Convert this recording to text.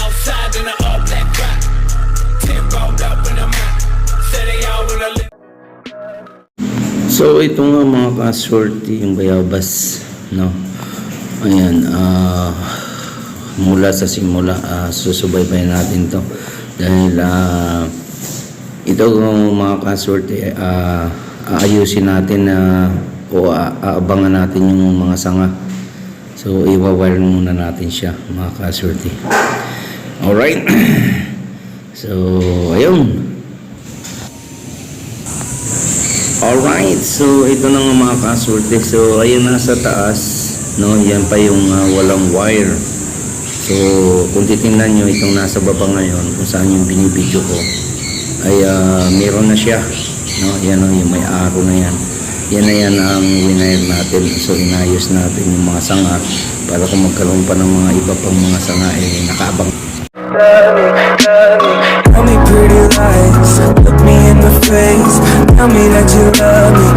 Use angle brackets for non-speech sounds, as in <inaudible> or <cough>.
Outside in the all black rock. Ten up in the mouth. Say they all wanna live. So ito nga mga ka-swerte yung bayabas, no? Ayan, ah mula sa simula, ah, susubaybayan natin to. Dahil ah ito mga ka-swerte, ah, aayusin natin na o a- aabangan natin yung mga sanga. So iwa-wire muna natin siya mga ka-swerte. Alright. <clears throat> so, ayun. Alright, so ito na nga mga kasorte. So, ayun na sa taas, no? Yan pa yung ah, walang wire. So, kung titingnan nyo itong nasa baba ngayon, kung saan yung binibidyo ko, ay ah, meron na siya. No? Yan o, yung may arrow na yan. Yan na yan ang winire natin. So, inayos natin yung mga sanga para kung magkaroon pa ng mga iba pang mga sanga, eh, nakaabang Tell me pretty lies, look me in the face. Tell me that you love me,